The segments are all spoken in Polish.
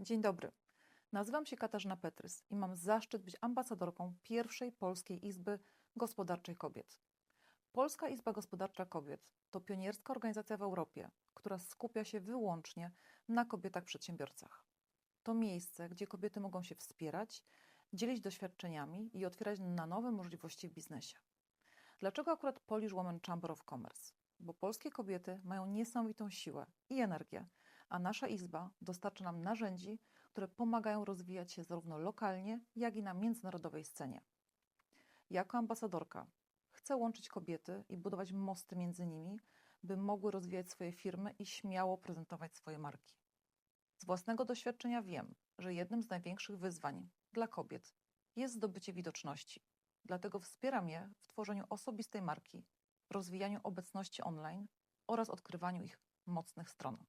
Dzień dobry. Nazywam się Katarzyna Petrys i mam zaszczyt być ambasadorką pierwszej Polskiej Izby Gospodarczej Kobiet. Polska Izba Gospodarcza Kobiet to pionierska organizacja w Europie, która skupia się wyłącznie na kobietach przedsiębiorcach. To miejsce, gdzie kobiety mogą się wspierać, dzielić doświadczeniami i otwierać na nowe możliwości w biznesie. Dlaczego akurat Polish Women Chamber of Commerce? Bo polskie kobiety mają niesamowitą siłę i energię, a nasza izba dostarcza nam narzędzi, które pomagają rozwijać się zarówno lokalnie, jak i na międzynarodowej scenie. Jako ambasadorka chcę łączyć kobiety i budować mosty między nimi, by mogły rozwijać swoje firmy i śmiało prezentować swoje marki. Z własnego doświadczenia wiem, że jednym z największych wyzwań dla kobiet jest zdobycie widoczności. Dlatego wspieram je w tworzeniu osobistej marki, rozwijaniu obecności online oraz odkrywaniu ich mocnych stron.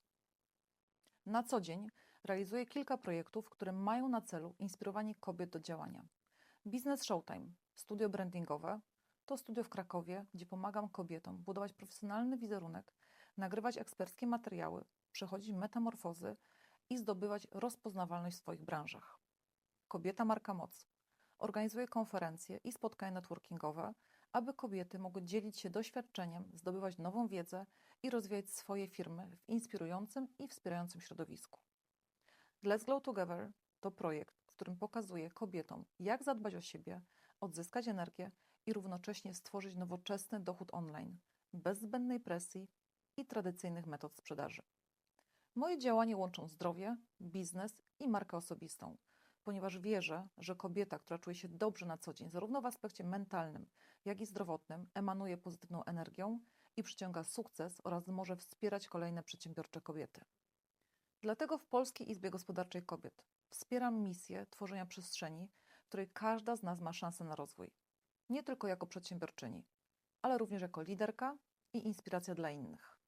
Na co dzień realizuję kilka projektów, które mają na celu inspirowanie kobiet do działania. Biznes Showtime, studio brandingowe, to studio w Krakowie, gdzie pomagam kobietom budować profesjonalny wizerunek, nagrywać eksperckie materiały, przechodzić metamorfozy i zdobywać rozpoznawalność w swoich branżach. Kobieta Marka Moc. Organizuje konferencje i spotkania networkingowe, aby kobiety mogły dzielić się doświadczeniem, zdobywać nową wiedzę i rozwijać swoje firmy w inspirującym i wspierającym środowisku. Let's Glow Together to projekt, w którym pokazuję kobietom, jak zadbać o siebie, odzyskać energię i równocześnie stworzyć nowoczesny dochód online, bez zbędnej presji i tradycyjnych metod sprzedaży. Moje działania łączą zdrowie, biznes i markę osobistą, ponieważ wierzę, że kobieta, która czuje się dobrze na co dzień, zarówno w aspekcie mentalnym, jak i zdrowotnym, emanuje pozytywną energią i przyciąga sukces oraz może wspierać kolejne przedsiębiorcze kobiety. Dlatego w Polskiej Izbie Gospodarczej Kobiet wspieram misję tworzenia przestrzeni, w której każda z nas ma szansę na rozwój. Nie tylko jako przedsiębiorczyni, ale również jako liderka i inspiracja dla innych.